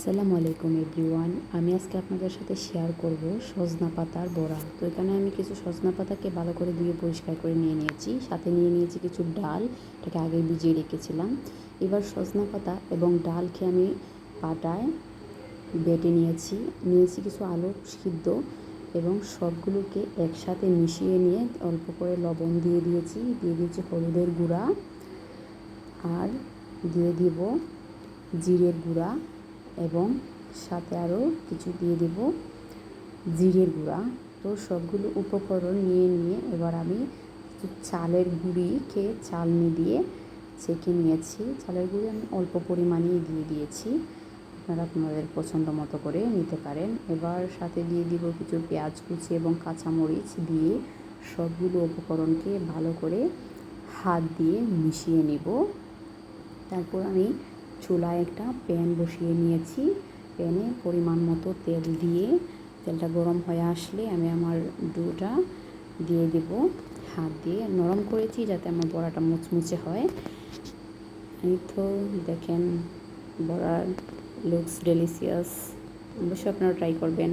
আসসালামু আলাইকুম এভরিওয়ান। আমি আজকে আপনাদের সাথে শেয়ার করব সজনা পাতার বড়া। তো এখানে আমি কিছু সজনা পাতাকে ভালো করে ধুয়ে পরিষ্কার করে নিয়ে নিয়েছি। সাথে নিয়ে নিয়েছি কিছু ডাল, এটাকে আগে ভিজিয়ে রেখেছিলাম। এবার সজনা পাতা এবং ডালকে আমি পাটায় বেটে নিয়েছি। নিয়েছি কিছু আলু সিদ্ধ এবং সবগুলোকে একসাথে মিশিয়ে নিয়ে অল্প করে লবণ দিয়ে দিয়েছি। দিয়ে দিয়েছি হলুদের গুঁড়া আর দিয়ে দিব জিরের গুঁড়া। এবং সাথে আরও কিছু দিয়ে দেব জিরের গুঁড়া। তো সবগুলো উপকরণ নিয়ে নিয়ে এবার আমি চালের গুঁড়িকে চালনি দিয়ে ছেঁকে নিয়েছি। চালের গুঁড়ি আমি অল্প পরিমাণেই দিয়ে দিয়েছি। আপনারা আপনাদের পছন্দ মতো করে নিতে পারেন। এবার সাথে দিয়ে দিব কিছু পেঁয়াজ কুচি এবং কাঁচামরিচ দিয়ে সবগুলো উপকরণকে ভালো করে হাত দিয়ে মিশিয়ে নিব। তারপর আমি চুলায় একটা প্যান বসিয়ে নিয়েছি। প্যানে পরিমাণ মতো তেল দিয়ে তেলটা গরম হয়ে আসলে আমি আমার ডোটা দিয়ে দেব। হাত দিয়ে নরম করেছি যাতে আমার বড়াটা মুচমুচে হয়। এই তো দেখেন বড়ার লুকস ডেলিসিয়াস অবশ্যই আপনারা ট্রাই করবেন।